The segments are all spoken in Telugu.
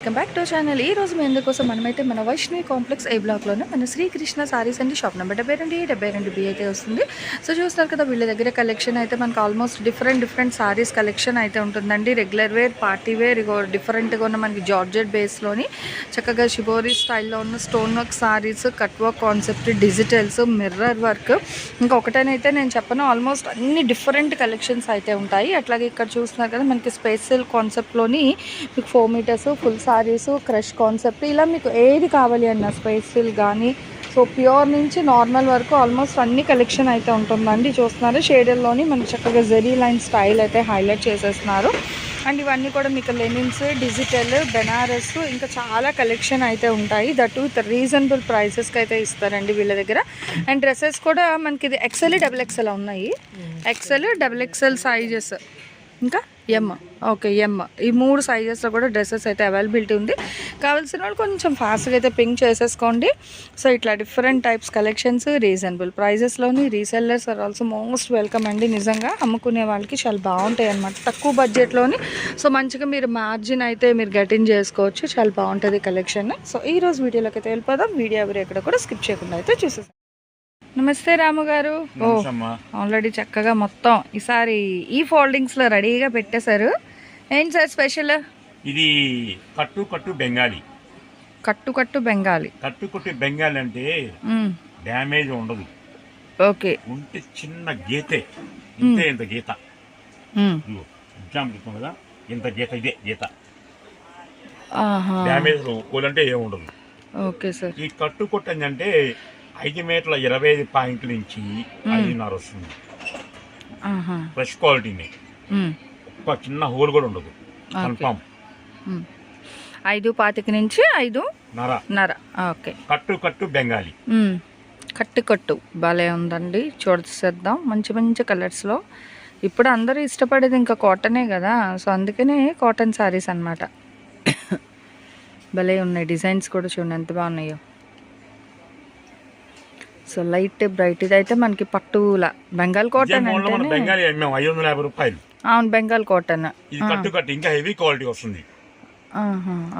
వెల్కమ్ బ్యాక్ టు ఛానల్ ఈ రోజు మీ ఎందుకోసం మనమైతే మన వైష్ణవి కాంప్లెక్స్ ఏ బ్లాక్లోనే మన శ్రీకృష్ణ సారీస్ అండి షాప్ నెంబర్ డెబ్బై రెండు డెబ్బై రెండు బి అయితే వస్తుంది. సో చూస్తున్నారు కదా వీళ్ళ దగ్గర కలెక్షన్ అయితే మనకు almost different different saris collection అయితే ఉంటుందండి. రెగ్యులర్ వేర్ పార్టీ వేర్ డిఫరెంట్గా ఉన్న మనకి జార్జెట్ బేస్లోని చక్కగా షిబోరీ స్టైల్లో ఉన్న stone work saris cut work concept digitals mirror work ఇంకా ఒకటనైతే నేను చెప్పను ఆల్మోస్ట్ అన్ని డిఫరెంట్ కలెక్షన్స్ అయితే ఉంటాయి. అట్లాగే ఇక్కడ చూస్తున్నారు కదా మనకి స్పెషల్ కాన్సెప్ట్లోని మీకు four metres full saris crush concept ఇలా మీకు ఏది కావాలి అన్న స్పెషల్ కానీ సో ప్యూర్ నుంచి నార్మల్ వరకు ఆల్మోస్ట్ అన్ని కలెక్షన్ అయితే ఉంటుందండి. చూస్తున్నారు షేడర్లోని మనకి చక్కగా జెరీ లైన్ స్టైల్ అయితే హైలైట్ చేసేస్తున్నారు. అండ్ ఇవన్నీ కూడా మీకు లెనిన్స్ డిజిటల్ బెనారస్ ఇంకా చాలా కలెక్షన్ అయితే ఉంటాయి. దట్ విత్ రీజనబుల్ ప్రైసెస్కి అయితే ఇస్తారండి వీళ్ళ దగ్గర. అండ్ డ్రెస్సెస్ కూడా మనకి ఇది ఎక్సెల్ డబుల్ ఎక్సెల్ ఉన్నాయి. ఎక్సెల్ డబుల్ ఎక్సెల్ సైజెస్ ఇంకా? ఎమ్ ఓకే ఎమ్ ఈ మూడు సైజెస్లో కూడా డ్రెస్సెస్ అయితే అవైలబిలిటీ ఉంది. కావాల్సిన వాళ్ళు కొంచెం ఫాస్ట్గా అయితే పింక్ చేసేసుకోండి. సో ఇట్లా different types collections reasonable ప్రైజెస్లోని resellers are also most welcome అండి. నిజంగా అమ్ముకునే వాళ్ళకి చాలా బాగుంటాయి అన్నమాట. తక్కువ బడ్జెట్లోని సో మంచిగా మీరు మార్జిన్ అయితే మీరు గెటిన్ చేసుకోవచ్చు. చాలా బాగుంటుంది కలెక్షన్ సో ఈ రోజు వీడియోలోకి అయితే వెళ్ళిపోదాం. వీడియో ఎవరు ఎక్కడ కూడా స్కిప్ చేయకుండా అయితే చూసేసాం నమస్తే రాము గారు. ఓ. ఆల్రెడీ చక్కగా మొత్తం ఈసారి ఈ ఫోల్డింగ్స్లో రెడీగా పెట్టేశారు. ఏంటి సార్ స్పెషల్? ఇది కట్టు కట్టు బెంగాలీ. కట్టు కట్టు బెంగాలీ. కట్టు కట్టు బెంగాలీ అంటే. డ్యామేజ్ ఉండదు. ఓకే. ఉంటే చిన్న గీతే. ఇంతే ఇంత గీత. ఎగ్జాంపుల్ కదా ఇంత గీత ఇదే గీత. డ్యామేజ్ కోలంటే ఏమి ఉండదు. Okay sir. ఈ కట్టు కొట్టు అంటే ఐదు మీటర్ల ఇరవై ఐదు పాయింట్ల నుంచి ఐదున్నర వస్తుంది. ఫ్రెష్ క్వాలిటీని. ఒక చిన్న హోల్ కూడా ఉండదు. కన్ఫామ్. ఐదు పాతిక నుంచి ఐదు నర. నర. ఓకే. కట్టు కట్టు బెంగాలీ. కట్టు కట్టు. భలే ఉందండి. చూడసేద్దాం మంచి మంచి కలర్స్లో ఇప్పుడు అందరూ ఇష్టపడేది ఇంకా కాటనే కదా. సో అందుకనే కాటన్ శారీస్ అన్నమాట. భలే ఉన్నాయి. డిజైన్స్ కూడా చూడండి. ఎంత బాగున్నాయో. So light bright. ఇది అయితే మనకి పట్టుల. బెంగాల్ కాటన్ బెంగాలీ అమ్మాం ఐదు వందల యాభై రూపాయలు. అవును బెంగాల్ కాటన్. ఇది కట్టు కట్టు ఇంకా హెవీ క్వాలిటీ వస్తుంది.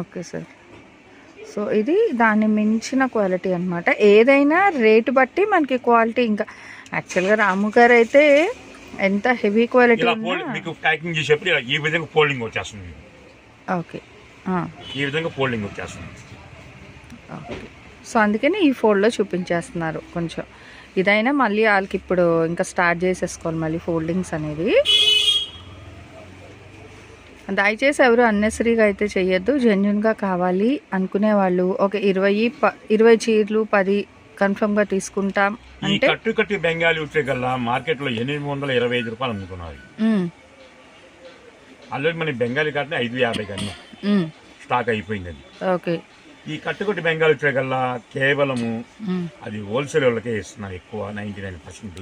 Okay sir. సో ఇది దాన్ని మించిన క్వాలిటీ అన్నమాట. ఏదైనా రేటు బట్టి మనకి క్వాలిటీ ఇంకా. యాక్చువల్గా రాము గారు అయితే ఎంత హెవీ క్వాలిటీ మీకు ప్యాకింగ్ చేసేప్పుడు ఇలా ఈ విధంగా ఫోల్డింగ్ వచ్చేస్తుంది. ఓకే. ఈ విధంగా ఫోల్డింగ్ వచ్చేస్తుంది. ఓకే. సో అందుకని ఈ ఫోల్డ్లో చూపించేస్తున్నారు కొంచెం. ఇదైనా మళ్ళీ వాళ్ళకి ఇప్పుడు ఇంకా స్టార్ట్ చేసేసుకోవాలి మళ్ళీ ఫోల్డింగ్స్ అనేది దయచేసి ఎవరు అన్నెసరీగా అయితే చెయ్యొద్దు జెన్యున్గా కావాలి అనుకునే వాళ్ళు. ఒక ఇరవై ప ఇరవై చీరలు పది కన్ఫర్మ్గా తీసుకుంటాం అంటే కట్టు కట్టి బెంగాలీ వచ్చే కల్లా మార్కెట్లో ఎనిమిది వందల ఇరవై ఐదు రూపాయలు మ్మ్, ఆల్రెడీ మన బెంగాలీ కట్టిన ఐదు యాభై కన్నా. స్టాక్ అయిపోయింది ఓకే. ఈ కట్టుకొట్టి బెంగాలీ కల్లా కేవలము అది హోల్సేల్ వాళ్ళకే ఇస్తున్నారు ఎక్కువ నైన్టీ నైన్ పర్సెంట్.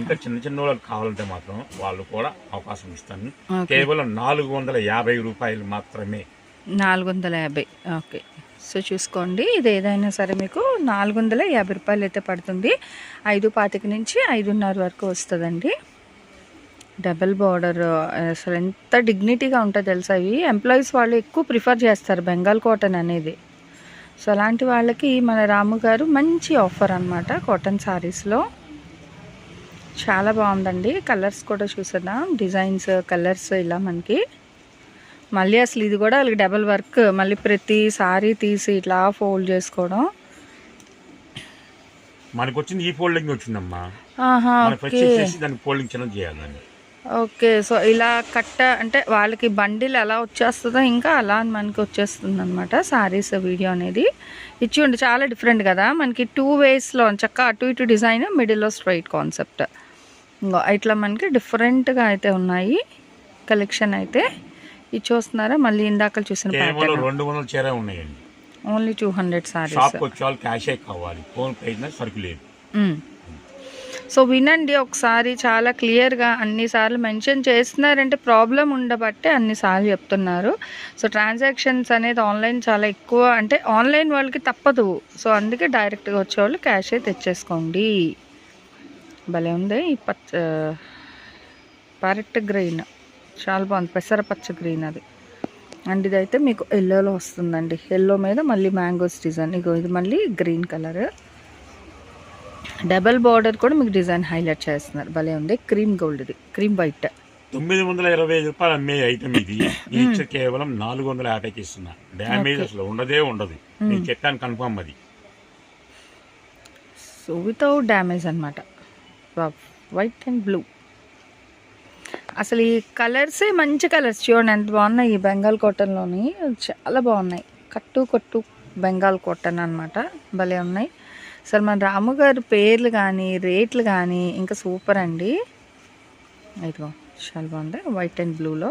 ఇంకా చిన్న చిన్న వాళ్ళకి కావాలంటే మాత్రం వాళ్ళు కూడా అవకాశం ఇస్తాను కేవలం నాలుగు వందల యాభై రూపాయలు మాత్రమే. నాలుగు వందల యాభై. ఓకే. సో చూసుకోండి ఇది ఏదైనా సరే మీకు నాలుగు వందల యాభై రూపాయలు అయితే పడుతుంది. ఐదు పాతిక నుంచి ఐదున్నర వరకు వస్తుందండి. డబల్ బార్డర్ అసలు ఎంత డిగ్నిటీగా ఉంటుందో తెలుసా ఇవి. ఎంప్లాయీస్ వాళ్ళు ఎక్కువ ప్రిఫర్ చేస్తారు బెంగాల్ కాటన్ అనేది. సో అలాంటి వాళ్ళకి మన రాము గారు మంచి ఆఫర్ అనమాట కాటన్ శారీస్లో చాలా బాగుందండి. కలర్స్ కూడా చూసేద్దాం. డిజైన్స్ కలర్స్ ఇలా మనకి. మళ్ళీ అసలు ఇది కూడా వాళ్ళకి డబల్ వర్క్ మళ్ళీ ప్రతి సారీ తీసి ఇట్లా ఫోల్డ్ చేసుకోవడం. మనకు వచ్చింది ఈ ఫోల్డింగ్ వచ్చిందమ్మా ఫోల్డింగ్ చేయాలని ఓకే సో ఇలా కట్ట అంటే వాళ్ళకి బండిల్ ఎలా వచ్చేస్తుందో ఇంకా అలా మనకి వచ్చేస్తుంది అనమాట సారీస్ వీడియో అనేది. ఇచ్చి ఉండి చాలా డిఫరెంట్ కదా. మనకి టూ వేస్లో చక్క అటు ఇటు డిజైన్ మిడిల్లో స్ట్రైట్ కాన్సెప్ట్ ఇంకో ఇట్లా మనకి డిఫరెంట్గా అయితే ఉన్నాయి. కలెక్షన్ అయితే. ఇది చూస్తున్నారా? మళ్ళీ ఇందాక చూసిన కేవలం ప్యాటర్న్ రెండు వందల చీర ఉన్నాయండి. ఓన్లీ టూ హండ్రెడ్ సారీస్ కావాలి. ఫోన్ పే అయినా సరుకు లేదు సో వినండి ఒకసారి చాలా క్లియర్గా అన్నిసార్లు మెన్షన్ చేస్తున్నారంటే ప్రాబ్లం ఉండబట్టే అన్నిసార్లు చెప్తున్నారు. సో ట్రాన్సాక్షన్స్ అనేది ఆన్లైన్ చాలా ఎక్కువ అంటే ఆన్లైన్ వాళ్ళకి తప్పదు. సో అందుకే డైరెక్ట్గా వచ్చేవాళ్ళు క్యాషే తెచ్చేసుకోండి. భలే ఉంది ఈ పచ్చ ప్యారెట్ గ్రీన్. చాలా బాగుంది పెసర పచ్చ గ్రీన్ అది. అండ్ ఇదైతే మీకు ఎల్లోలో వస్తుందండి. ఎల్లో మీద మళ్ళీ మ్యాంగోస్ డిజైన్. ఇగో ఇది మళ్ళీ గ్రీన్ కలర్. డబల్ బార్డర్ కూడా మీకు డిజైన్ హైలైట్ చేస్తున్నారు. భలే ఉంది. క్రీమ్ గోల్డ్ ఇది క్రీమ్ వైట్. తొమ్మిది వందల ఇరవై ఐదు రూపాయలు అమ్మే ఐటమ్ ఇది. ఇచ్చే కేవలం నాలుగు వందల యాభైకి ఇస్తున్నా. డ్యామేజ్. అసలు ఉండదే ఉండదు. నేను చెప్పాను కన్ఫర్మ్ అది. సో వితౌట్ డ్యామేజ్ అనమాట వైట్ అండ్ బ్లూ అసలు ఈ కలర్సే మంచి కలర్స్ చూడండి ఎంత బాగున్నాయి ఈ బెంగాల్ కాటన్లోని. చాలా బాగున్నాయి. కట్టు కొట్టు బెంగాల్ కాటన్ అనమాట భలే ఉన్నాయి. అసలు మన రాముగారు పేర్లు కానీ రేట్లు కానీ ఇంకా సూపర్ అండి. ఇదిగో చాలా బాగుంది? వైట్ అండ్ బ్లూలో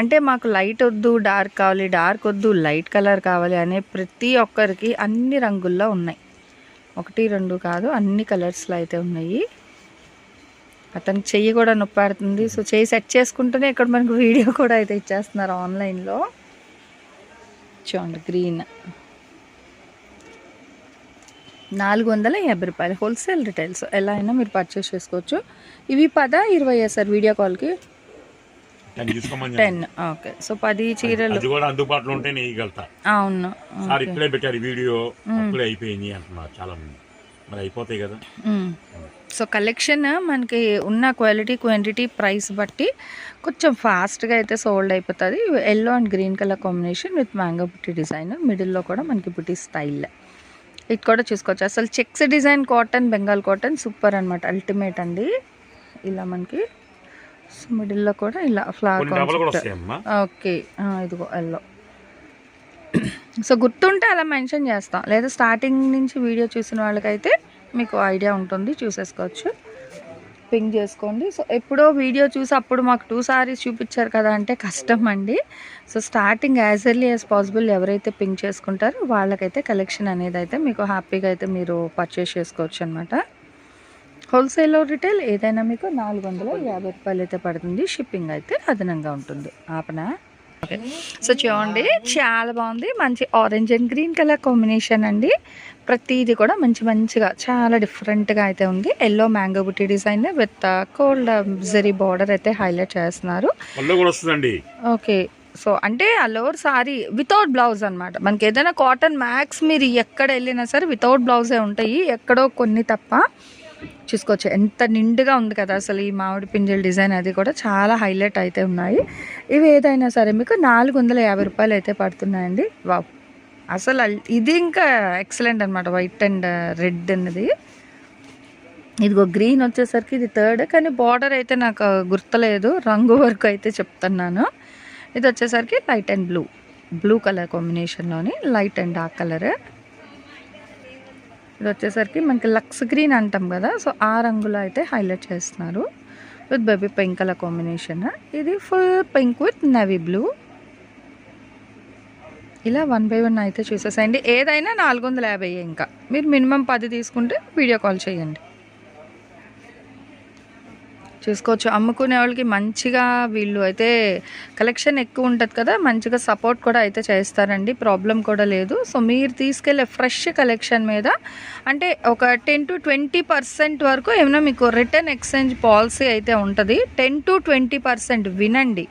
అంటే మాకు లైట్ వద్దు డార్క్ కావాలి డార్క్ వద్దు లైట్ కలర్ కావాలి అనే ప్రతి ఒక్కరికి అన్ని రంగుల్లో ఉన్నాయి. ఒకటి రెండు కాదు అన్ని కలర్స్లో అయితే ఉన్నాయి. అతనికి చెయ్యి కూడా నొప్పాడుతుంది. సో చెయ్యి సెట్ చేసుకుంటూనే ఇక్కడ మనకు వీడియో కూడా అయితే ఇచ్చేస్తున్నారు ఆన్లైన్లో చూడండి గ్రీన్ నాలుగు వందల యాభై రూపాయలు హోల్సేల్ రిటైల్స్. ఎలా అయినా మీరు పర్చేస్ చేసుకోవచ్చు. ఇవి పద ఇరవై సార్ వీడియో కాల్కి టెన్ ఓకే. సో పది చీరలు. కూడా అందుబాటులో ఉంటే అవును. సార్ పెట్టారు వీడియో. అప్పుడే అయిపోయింది అంటున్నారు చాలా మంది మరి అయిపోతాయి కదా. సో కలెక్షన్ మనకి ఉన్న క్వాలిటీ క్వాంటిటీ ప్రైస్ బట్టి కొంచెం ఫాస్ట్గా అయితే సోల్డ్ అయిపోతుంది. Yellow and green colour combination with mango బుట్టి డిజైన్ మిడిల్లో కూడా మనకి బుట్టి స్టైల్ ఇది కూడా చూసుకోవచ్చు. అసలు checks design cotton Bengal cotton super అనమాట అల్టిమేట్ అండి. ఇలా మనకి మిడిల్లో కూడా ఇలా ఫ్లవర్ ఓకే. ఇదిగో ఎల్లో సో గుర్తుంటే అలా మెన్షన్ చేస్తాం. లేదా స్టార్టింగ్ నుంచి వీడియో చూసిన వాళ్ళకైతే మీకు ఐడియా ఉంటుంది చూసేసుకోవచ్చు. పింక్ చేసుకోండి. సో ఎప్పుడో వీడియో చూసి అప్పుడు మాకు టూ సారీస్ చూపించారు కదా అంటే కష్టం అండి. So starting as early as possible ఎవరైతే పింక్ చేసుకుంటారో వాళ్ళకైతే కలెక్షన్ అనేది అయితే మీకు హ్యాపీగా అయితే మీరు పర్చేస్ చేసుకోవచ్చు అనమాట హోల్సేల్ రిటైల్ ఏదైనా మీకు నాలుగు వందల యాభై రూపాయలు అయితే పడుతుంది. షిప్పింగ్ అయితే అదనంగా ఉంటుంది. ఆపనా? ఓకే సో చూడండి చాలా బాగుంది. మంచి orange and green colour combination అండి. ప్రతిదీ కూడా మంచి మంచిగా చాలా డిఫరెంట్గా అయితే ఉంది. ఎల్లో మ్యాంగో బుట్టి design with gold zari border అయితే హైలైట్ చేస్తున్నారు. ఓకే సో అంటే ఆ లోవర్ సారీ వితౌట్ బ్లౌజ్ అనమాట మనకి ఏదైనా కాటన్ మ్యాక్స్ మీరు ఎక్కడ వెళ్ళినా సరే వితౌట్ బ్లౌజే ఉంటాయి. ఎక్కడో కొన్ని తప్ప. చూసుకోవచ్చు. ఎంత నిండుగా ఉంది కదా అసలు ఈ మామిడి పింజల్ డిజైన్ అది కూడా. చాలా హైలైట్ అయితే ఉన్నాయి. ఇవి ఏదైనా సరే మీకు నాలుగు వందల యాభై రూపాయలు అయితే పడుతున్నాయండి. వావ్. అసలు ఇది ఇంకా ఎక్సలెంట్ అనమాట వైట్ అండ్ రెడ్ అన్నది. ఇదిగో గ్రీన్ వచ్చేసరికి ఇది థర్డ్. కానీ బార్డర్ అయితే నాకు గుర్తులేదు. రంగు వరకు అయితే చెప్తున్నాను. ఇది వచ్చేసరికి light and blue. Blue colour కాంబినేషన్లోని light and dark colour. ఇది వచ్చేసరికి మనకి లక్స్ గ్రీన్ అంటాం కదా సో ఆ రంగులో అయితే హైలైట్ చేస్తున్నారు. With baby pink colour combination. ఇది full pink with navy blue. ఇలా వన్ బై వన్ అయితే చూసేసేయండి. ఏదైనా నాలుగు వందల యాభై ఇంకా. మీరు మినిమం పది తీసుకుంటే వీడియో కాల్ చేయండి. చూసుకోవచ్చు. అమ్ముకునే వాళ్ళకి మంచిగా వీళ్ళు అయితే కలెక్షన్ ఎక్కువ ఉంటుంది కదా మంచిగా సపోర్ట్ కూడా అయితే చేస్తారండి. ప్రాబ్లం కూడా లేదు. సో మీరు తీసుకెళ్ళే ఫ్రెష్ కలెక్షన్ మీద అంటే ఒక టెన్ టు ట్వంటీ పర్సెంట్ వరకు ఏమైనా మీకు రిటర్న్ ఎక్స్చేంజ్ పాలసీ అయితే ఉంటుంది. టెన్ టు ట్వంటీ పర్సెంట్ వినండి.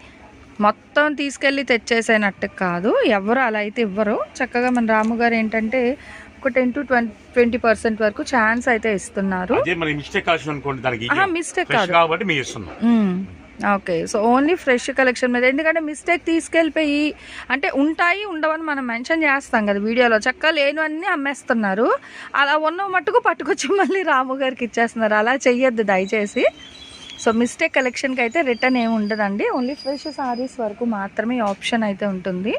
మొత్తం తీసుకెళ్ళి తెచ్చేసేనట్టు కాదు. ఎవరు అలా అయితే ఇవ్వరు. చక్కగా మన రాము గారు ఏంటంటే ఒక టెన్ టు ట్వంటీ పర్సెంట్ వరకు ఛాన్స్ అయితే ఇస్తున్నారు. మిస్టేక్ కాదు. కాబట్టి. Okay so only fresh collection మీద. ఎందుకంటే మిస్టేక్ తీసుకెళ్ళిపోయి అంటే ఉంటాయి ఉండవని మనం మెన్షన్ చేస్తాం కదా వీడియోలో. చక్కగా లేనివన్నీ అమ్మేస్తున్నారు. అలా ఉన్న మట్టుకు పట్టుకొచ్చి మళ్ళీ రాము గారికి ఇచ్చేస్తున్నారు. అలా చెయ్యొద్దు దయచేసి. సో మిస్టేక్ కలెక్షన్కి అయితే రిటర్న్ ఏమి ఉండదండి. ఓన్లీ ఫ్రెష్ సారీస్ వరకు మాత్రమే ఆప్షన్ అయితే ఉంటుంది.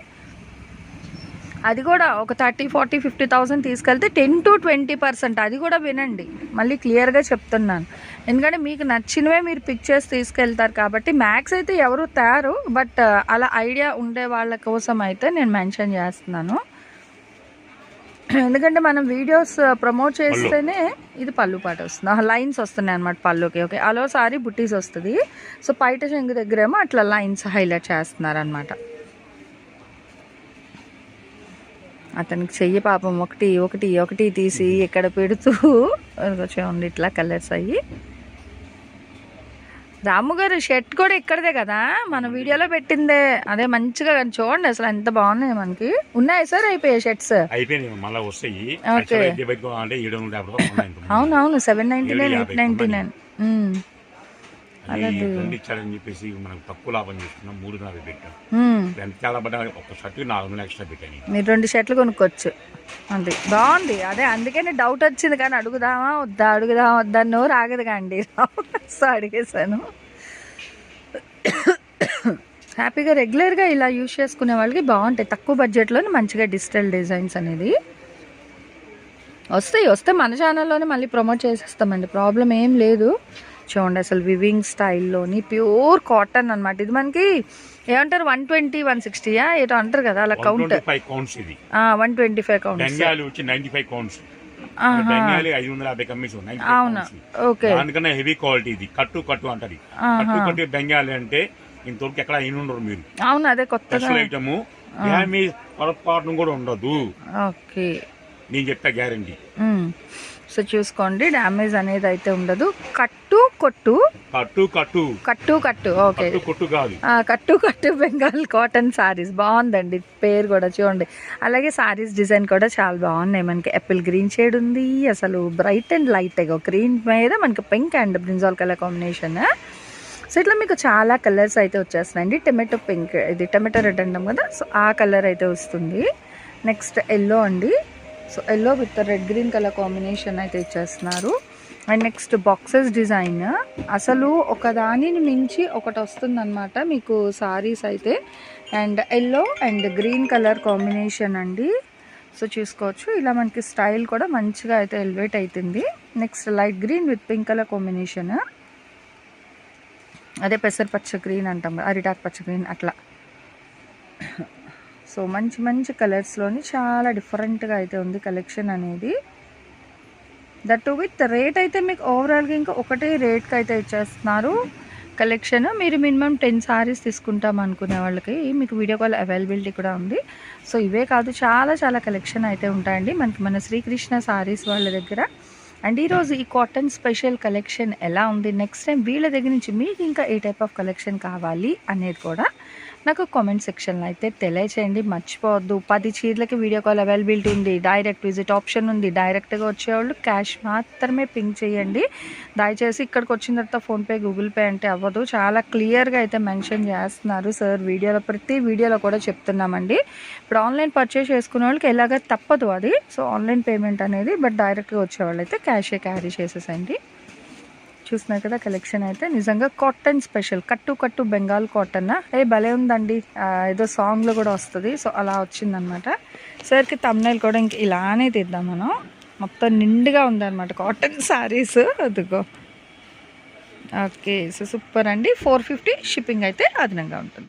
అది కూడా ఒక థర్టీ ఫార్టీ ఫిఫ్టీ థౌసండ్ తీసుకెళ్తే టెన్ టు ట్వంటీ పర్సెంట్ అది కూడా వినండి. మళ్ళీ క్లియర్గా చెప్తున్నాను. ఎందుకంటే మీకు నచ్చినవే మీరు పిక్ చేసి తీసుకెళ్తారు కాబట్టి మ్యాక్స్ అయితే ఎవరు తయారు బట్ అలా ఐడియా ఉండే వాళ్ళ కోసం అయితే నేను మెన్షన్ చేస్తున్నాను. ఎందుకంటే మనం వీడియోస్ ప్రమోట్ చేస్తేనే ఇది పళ్ళు పాట వస్తుంది. లైన్స్ వస్తున్నాయి అనమాట పళ్ళుకి. ఓకే అలో సారీ బుట్టీస్ వస్తుంది. సో పైట చెంగు దగ్గర ఏమో అట్లా లైన్స్ హైలైట్ చేస్తున్నారు అనమాట అతనికి చెయ్యి పాపం ఒకటి ఒకటి ఒకటి తీసి ఇక్కడ పెడుతూ చూడండి ఇట్లా కలర్స్ అయ్యి. రాము గారు షర్ట్ కూడా ఇక్కడదే కదా? మన వీడియోలో పెట్టిందే. అదే మంచిగా కానీ చూడండి అసలు ఎంత బాగున్నాయి మనకి. ఉన్నాయి సార్ అయిపోయాయి షర్ట్స్? అయిపోయినాయి మళ్ళీ వస్తాయి. ఓకే. యాక్చువల్గా ఎంత పెట్టుకోవాలంటే ఏడు వందల యాభై రూపాయలు ఉన్నాయి ఇంతకుముందు. అవును అవును seven ninety nine eight ninety. Nine. రెండు ఇచ్చారని చెప్పేసి మనకు తక్కువ లాభం చేసుకున్నాం మూడు నలభై పెట్టాం. ఎంత చాలా పడ్డా ఒక షర్ట్ నాలుగు వందలు ఎక్స్ట్రా పెట్టాను మీరు రెండు షర్ట్లు కొనుక్కోవచ్చు. అంతే. బాగుంది. అదే అందుకని డౌట్ వచ్చింది కానీ అడుగుదామా వద్దా అడుగుదామా వద్దా అని నోరు ఆగదుగా అండి. సో అడిగేశాను. హ్యాపీగా రెగ్యులర్గా ఇలా యూజ్ చేసుకునే వాళ్ళకి బాగుంటాయి. తక్కువ బడ్జెట్లో మంచిగా డిజిటల్ డిజైన్స్ అనేది. వస్తాయి వస్తే మన ఛానల్లోనే మళ్ళీ ప్రమోట్ చేసేస్తామండి. ప్రాబ్లం ఏం లేదు. చూడండి అసలు వివింగ్ స్టైల్లోని ప్యూర్ కాటన్ అన్నమాట. ఇది మనకి ఏమంటారు వన్ ట్వంటీ వన్ సిక్స్టీయా ఏదో అంటారు కదా అలా count one twenty five counts అవునా? ఓకే. దానికన్నా హెవీ క్వాలిటీ ఇది. కట్టు కట్టు అంటది కట్టు బెంగాలీ అంటే ఇంతవరకు ఎక్కడ అయిన ఉండరు మీరు. అవును అదే ఐటమ్ డ్యామేజ్ పొరపాటును కూడా ఉండదు. ఓకే. నేను చెప్తా గ్యారంటీ. సో చూసుకోండి డ్యామేజ్ అనేది అయితే ఉండదు. కట్టు కొట్టు? కట్టు కట్టు. కట్టు కట్టు ఓకే. కట్టు కొట్టు బెంగాల్ కాటన్ సారీస్. బాగుందండి పేరు కూడా చూడండి. అలాగే సారీస్ డిజైన్ కూడా చాలా బాగున్నాయి మనకి. యాపిల్ గ్రీన్ షేడ్ ఉంది అసలు బ్రైట్ అండ్ లైట్ గ్రీన్ మీద మనకి pink and brinjal colour combination so ఇట్లా మీకు చాలా కలర్స్ అయితే వచ్చేస్తున్నాయండి. టొమాటో పింక్ ఇది టొమాటో రెడ్ అంటాం కదా సో ఆ కలర్ అయితే వస్తుంది. నెక్స్ట్ ఎల్లో అండి. So yellow with red green colour combination అయితే ఇచ్చేస్తున్నారు. అండ్ నెక్స్ట్ బాక్సెస్ డిజైన్ అసలు ఒక దానిని మించి ఒకటి వస్తుందన్నమాట మీకు సారీస్ అయితే. And yellow and green colour combination అండి. సో చూసుకోవచ్చు. ఇలా మనకి స్టైల్ కూడా మంచిగా అయితే ఎలివేట్ అవుతుంది next light green with pink colour combination అదే పెసరపచ్చ గ్రీన్ అంటాం. అరిటాక్ పచ్చ గ్రీన్ అట్లా. సో మంచి మంచి కలర్స్లోని చాలా డిఫరెంట్గా అయితే ఉంది కలెక్షన్ అనేది. దట్ విత్ రేట్ అయితే మీకు ఓవరాల్గా ఇంకా ఒకటే రేట్కి అయితే ఇచ్చేస్తున్నారు కలెక్షన్ మీరు మినిమం టెన్ సారీస్ తీసుకుంటాం అనుకునే వాళ్ళకి మీకు వీడియో కాల్ అవైలబిలిటీ కూడా ఉంది. సో ఇవే కాదు చాలా చాలా కలెక్షన్ అయితే ఉంటాయండి. మనకి మన శ్రీకృష్ణ సారీస్ వాళ్ళ దగ్గర. అండ్ ఈరోజు ఈ కాటన్ స్పెషల్ కలెక్షన్ ఎలా ఉంది? నెక్స్ట్ టైం వీళ్ళ దగ్గర నుంచి మీకు ఇంకా ఏ టైప్ ఆఫ్ కలెక్షన్ కావాలి అనేది కూడా నాకు కామెంట్ సెక్షన్లో అయితే తెలియచేయండి మర్చిపోవద్దు. పది చీరలకి వీడియో కాల్ అవైలబిలిటీ ఉంది డైరెక్ట్ విజిట్ ఆప్షన్ ఉంది. డైరెక్ట్గా వచ్చేవాళ్ళు క్యాష్ మాత్రమే పింక్ చేయండి. దయచేసి ఇక్కడికి వచ్చిన తర్వాత ఫోన్పే గూగుల్ పే అంటే అవ్వదు. చాలా క్లియర్గా అయితే మెన్షన్ చేస్తున్నారు సార్ వీడియోలో. ప్రతి వీడియోలో కూడా చెప్తున్నామండి. ఇప్పుడు ఆన్లైన్ పర్చేస్ చేసుకునే వాళ్ళకి ఎలాగ తప్పదు అది. సో ఆన్లైన్ పేమెంట్ అనేది బట్ డైరెక్ట్గా వచ్చేవాళ్ళు అయితే క్యాషే క్యారీ చేసేసండి చూస్తున్నారు కదా కలెక్షన్ అయితే. నిజంగా కాటన్ స్పెషల్ కట్టు కట్టు బెంగాల్ కాటన్ ఏ భలే ఉందండి. ఏదో సాంగ్లో కూడా వస్తుంది. సో అలా వచ్చిందనమాట సార్కి తమ్నైల్ కూడా ఇంక ఇలానే తీద్దాం మనం. మొత్తం నిండుగా ఉందన్నమాట కాటన్ సారీస్ అదిగో. ఓకే సో సూపర్ అండి. ఫోర్ ఫిఫ్టీ షిప్పింగ్ అయితే అదనంగా ఉంటుంది.